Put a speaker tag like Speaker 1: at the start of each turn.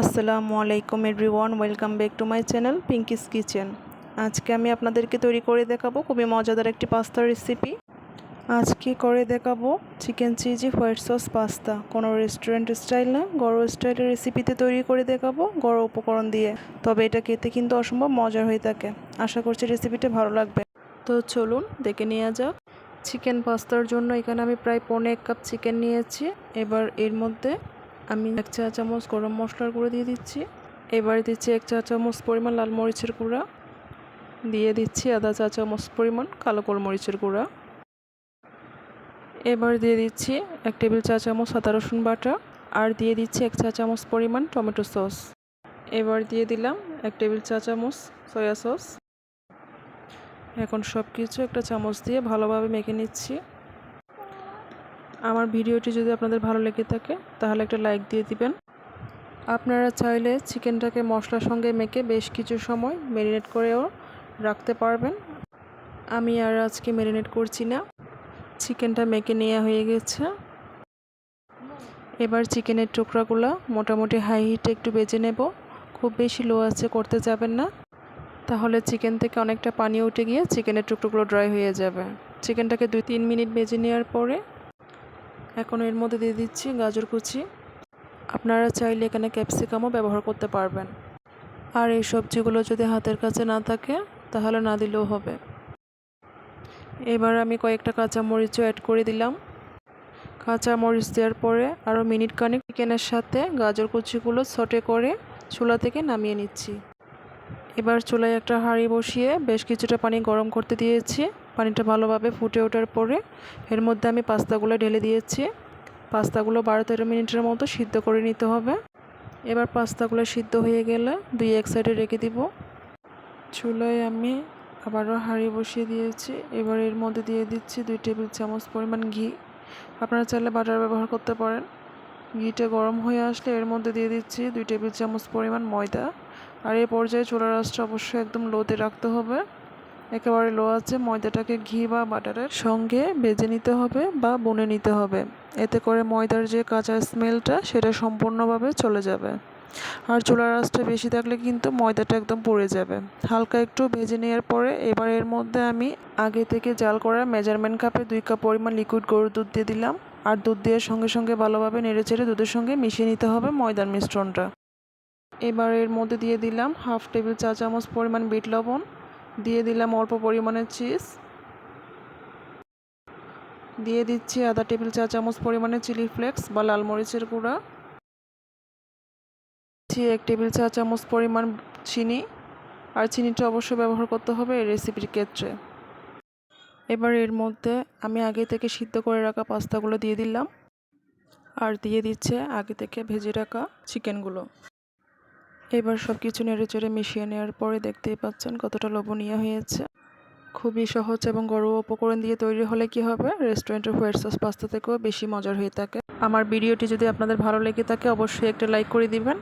Speaker 1: আসসালামু আলাইকুম everyone, welcome back to my channel Pinky's kitchen. আজকে আমি আপনাদেরকে তৈরি করে দেখাবো খুবই মজাদার একটি পাস্তার রেসিপি আজকে করে দেখাবো chicken cheesy white sauce pasta. কোনো রেস্টুরেন্ট স্টাইল না গড় স্টাইলের রেসিপিতে তৈরি করে দেখাবো গড় উপকরণ দিয়ে। তবে এটা খেতে কিন্তু অসম্ভব মজার হয়ে থাকে। আশা করছি রেসিপিটা ভালো লাগবে। তো চলুন, দেখে নেওয়া যাক। চিকেন পাস্তার জন্য এখানে আমি প্রায় পৌনে এক কাপ চিকেন নিয়েছি। এবার এর মধ্যে আমি এক চা চামচ গরম মশলার গুঁড়ো দিয়ে দিচ্ছি। এবার দিচ্ছি এক চা চামচ পরিমাণ লাল মরিচের গুঁড়া। দিয়ে দিচ্ছি আধা চা চামচ পরিমাণ কালো গোলমরিচের গুঁড়া। এবার দিয়ে দিচ্ছি এক টেবিল চা চামচ আদা রসুন বাটা। আর দিয়ে দিচ্ছি এক চা চামচ পরিমাণ টমেটো সস। এবার দিয়ে দিলাম এক টেবিল চা চামচ সয়া সস। এখন সব কিছু একটা চামচ দিয়ে ভালোভাবে মেখে নিচ্ছি। আমার ভিডিওটি যদি আপনাদের ভালো লেগে থাকে, তাহলে একটা লাইক দিয়ে দিবেন। আপনারা চাইলে চিকেনটাকে মশলার সঙ্গে মেখে বেশ কিছু সময় ম্যারিনেট করেও রাখতে পারবেন। আমি আর আজকে ম্যারিনেট করছি না। চিকেনটা মেখে নেওয়া হয়ে গেছে। এবার চিকেনের টুকরাগুলো মোটামুটি হাই হিটে একটু বেজে নেব। খুব বেশি লো আছে করতে যাবেন না। তাহলে চিকেন থেকে অনেকটা পানি উঠে গিয়ে চিকেনের টুকরোগুলো ড্রাই হয়ে যাবে। চিকেনটাকে দুই তিন মিনিট বেজে নেওয়ার পরে এখন এর মধ্যে দিয়ে দিচ্ছি গাজর কুচি। আপনারা চাইলে এখানে ক্যাপসিকামও ব্যবহার করতে পারবেন। আর এই সবজিগুলো যদি হাতের কাছে না থাকে, তাহলে না দিলেও হবে। এবার আমি কয়েকটা কাঁচা মরিচও অ্যাড করে দিলাম। কাঁচা মরিচ দেওয়ার পরে আরও মিনিট খানিক চিকেনের সাথে গাজর কুচিগুলো সটে করে চুলা থেকে নামিয়ে নিচ্ছি। এবার চুলায় একটা হাঁড়ি বসিয়ে বেশ কিছুটা পানি গরম করতে দিয়েছি। পানিটা ভালোভাবে ফুটে ওঠার পরে এর মধ্যে আমি পাস্তাগুলো ঢেলে দিয়েছি। পাস্তাগুলো বারো তেরো মিনিটের মতো সিদ্ধ করে নিতে হবে। এবার পাস্তাগুলো সিদ্ধ হয়ে গেলে দুই এক সাইডে রেখে দিব। চুলায় আমি আবারও হাঁড়ি বসিয়ে দিয়েছি। এবার এর মধ্যে দিয়ে দিচ্ছি দুই টেবিল চামচ পরিমাণ ঘি। আপনারা চাইলে বাটার ব্যবহার করতে পারেন। ঘিটা গরম হয়ে আসলে এর মধ্যে দিয়ে দিচ্ছি দুই টেবিল চামচ পরিমাণ ময়দা। আর এই পর্যায়ে চুলার আঁচটা অবশ্যই একদম লোতে রাখতে হবে। একেবারে লো আছে, ময়দাটাকে ঘি বা বাটারের সঙ্গে বেজে নিতে হবে বা বুনে নিতে হবে। এতে করে ময়দার যে কাঁচা স্মেলটা, সেটা সম্পূর্ণভাবে চলে যাবে। আর চুলার আঁচটা বেশি থাকলে কিন্তু ময়দাটা একদম পড়ে যাবে। হালকা একটু ভেজে নেওয়ার পরে এবার এর মধ্যে আমি আগে থেকে জাল করা মেজারমেন্ট কাপে দুই কাপ পরিমাণ লিকুইড গরুর দুধ দিয়ে দিলাম। আর দুধ দেওয়ার সঙ্গে সঙ্গে ভালোভাবে নেড়ে চেড়ে দুধের সঙ্গে মিশিয়ে নিতে হবে ময়দার মিশ্রণটা। এবার এর মধ্যে দিয়ে দিলাম হাফ টেবিল চা চামচ পরিমাণ বিট লবণ। দিয়ে দিলাম অল্প পরিমাণে চিজ। দিয়ে দিচ্ছি আধা টেবিল চা চামচ পরিমাণে চিলি ফ্লেক্স বা লাল মরিচের গুঁড়া। দিচ্ছি এক টেবিল চা চামচ পরিমাণ চিনি। আর চিনিটা অবশ্যই ব্যবহার করতে হবে এই রেসিপির ক্ষেত্রে। এবার এর মধ্যে আমি আগে থেকে সিদ্ধ করে রাখা পাস্তাগুলো দিয়ে দিলাম। আর দিয়ে দিচ্ছে আগে থেকে ভেজে রাখা চিকেনগুলো। এবার সব কিছু নেড়ে চেড়ে মিশিয়ে নেওয়ার পরে দেখতেই পাচ্ছেন কতটা লোভনীয় হয়েছে। খুবই সহজ এবং গরু উপকরণ দিয়ে তৈরি হলে কি হবে? রেস্টুরেন্টের হোয়াইট সস পাস্তা থেকেও বেশি মজার হয়ে থাকে। আমার ভিডিওটি যদি আপনাদের ভালো লেগে থাকে, অবশ্যই একটা লাইক করে দিবেন।